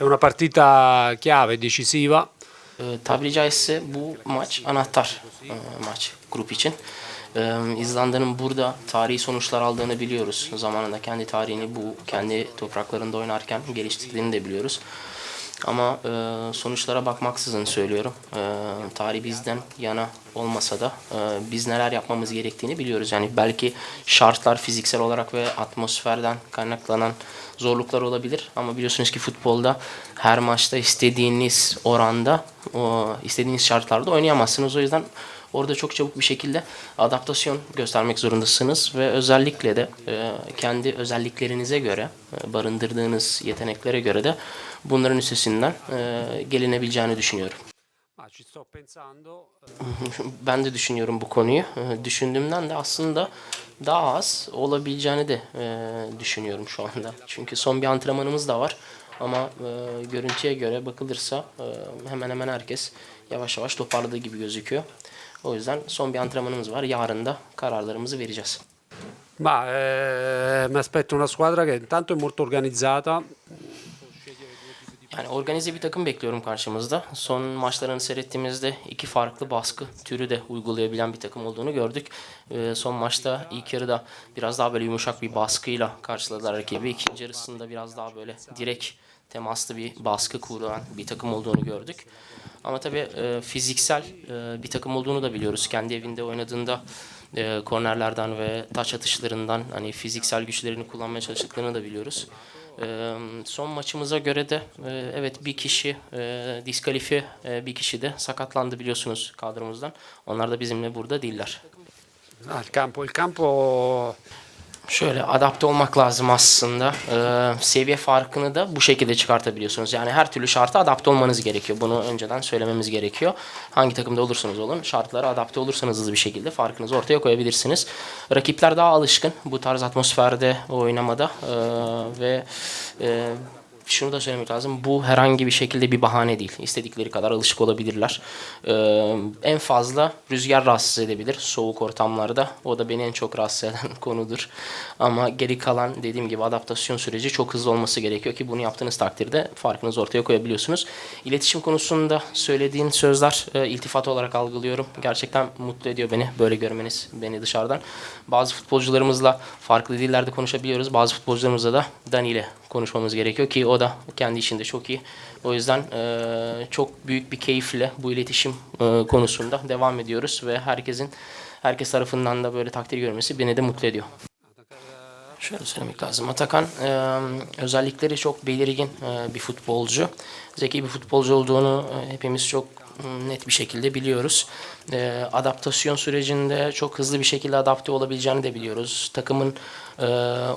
È una partita chiave, decisiva. Ee, tabiri caizse bu maç anahtar e, maç grup için. Ee, İzlanda'nın burada tarihi sonuçlar aldığını biliyoruz. Zamanında kendi tarihini bu kendi topraklarında oynarken geliştirdiğini de biliyoruz. Ama e, sonuçlara bakmaksızın söylüyorum. E, tarih bizden yana olmasa da e, biz neler yapmamız gerektiğini biliyoruz. Yani belki şartlar fiziksel olarak ve atmosferden kaynaklanan zorluklar olabilir. Ama biliyorsunuz ki futbolda her maçta istediğiniz oranda, o, istediğiniz şartlarda oynayamazsınız. O yüzden orada çok çabuk bir şekilde adaptasyon göstermek zorundasınız ve özellikle de e, kendi özelliklerinize göre, e, barındırdığınız yeteneklere göre de bunların üstesinden e, gelinebileceğini düşünüyorum. Ben de düşünüyorum bu konuyu. Düşündüğümden de aslında daha az olabileceğini de düşünüyorum şu anda. Çünkü son bir antrenmanımız da var. Ama görüntüye göre bakılırsa hemen hemen herkes yavaş yavaş toparladığı gibi gözüküyor. O yüzden son bir antrenmanımız var. Yarın da kararlarımızı vereceğiz. Ma eh, mi aspetto una squadra che intanto è molto organizzata, Yani organize bir takım bekliyorum karşımızda. Son maçlarını seyrettiğimizde iki farklı baskı türü de uygulayabilen bir takım olduğunu gördük. Ee, son maçta ilk yarıda biraz daha böyle yumuşak bir baskıyla karşıladılar rakibi. İkinci yarısında biraz daha böyle direkt temaslı bir baskı kuran bir takım olduğunu gördük. Ama tabii e, fiziksel e, bir takım olduğunu da biliyoruz. Kendi evinde oynadığında e, kornerlerden ve taç atışlarından hani fiziksel güçlerini kullanmaya çalıştıklarını da biliyoruz. Ee, son maçımıza göre de e, evet bir kişi e, diskalifiye e, bir kişi de sakatlandı biliyorsunuz kadromuzdan. Onlar da bizimle burada değiller. Ah, il campo, il campo Şöyle adapte olmak lazım aslında. Ee, seviye farkını da bu şekilde çıkartabiliyorsunuz. Yani her türlü şarta adapte olmanız gerekiyor. Bunu önceden söylememiz gerekiyor. Hangi takımda olursanız olun şartlara adapte olursanız hızlı bir şekilde farkınızı ortaya koyabilirsiniz. Rakipler daha alışkın bu tarz atmosferde oynamada Ee, ve e, şunu da söylemek lazım. Bu herhangi bir şekilde bir bahane değil. İstedikleri kadar alışık olabilirler. Ee, en fazla rüzgar rahatsız edebilir soğuk ortamlarda. O da beni en çok rahatsız eden konudur. Ama geri kalan dediğim gibi adaptasyon süreci çok hızlı olması gerekiyor ki bunu yaptığınız takdirde farkınızı ortaya koyabiliyorsunuz. İletişim konusunda söylediğin sözler e, iltifat olarak algılıyorum. Gerçekten mutlu ediyor beni böyle görmeniz beni dışarıdan. Bazı futbolcularımızla farklı dillerde konuşabiliyoruz. Bazı futbolcularımızla da Dani ile konuşmamız gerekiyor ki o da kendi işinde çok iyi. O yüzden e, çok büyük bir keyifle bu iletişim e, konusunda devam ediyoruz ve herkesin herkes tarafından da böyle takdir görmesi beni de mutlu ediyor. Şöyle söylemek lazım. Atakan e, özellikleri çok belirgin e, bir futbolcu. Zeki bir futbolcu olduğunu e, hepimiz çok net bir şekilde biliyoruz. E, adaptasyon sürecinde çok hızlı bir şekilde adapte olabileceğini de biliyoruz. Takımın e,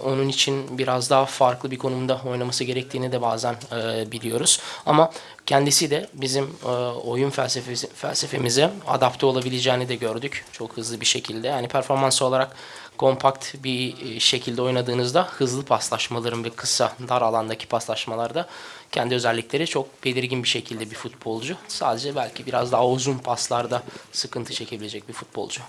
onun için biraz daha farklı bir konumda oynaması gerektiğini de bazen e, biliyoruz. Ama kendisi de bizim e, oyun felsefesi, felsefemize adapte olabileceğini de gördük çok hızlı bir şekilde. Yani performans olarak kompakt bir şekilde oynadığınızda hızlı paslaşmaların ve kısa dar alandaki paslaşmalarda kendi özellikleri çok belirgin bir şekilde bir futbolcu. Sadece belki biraz daha uzun paslarda sıkıntı çekebilecek bir futbolcu.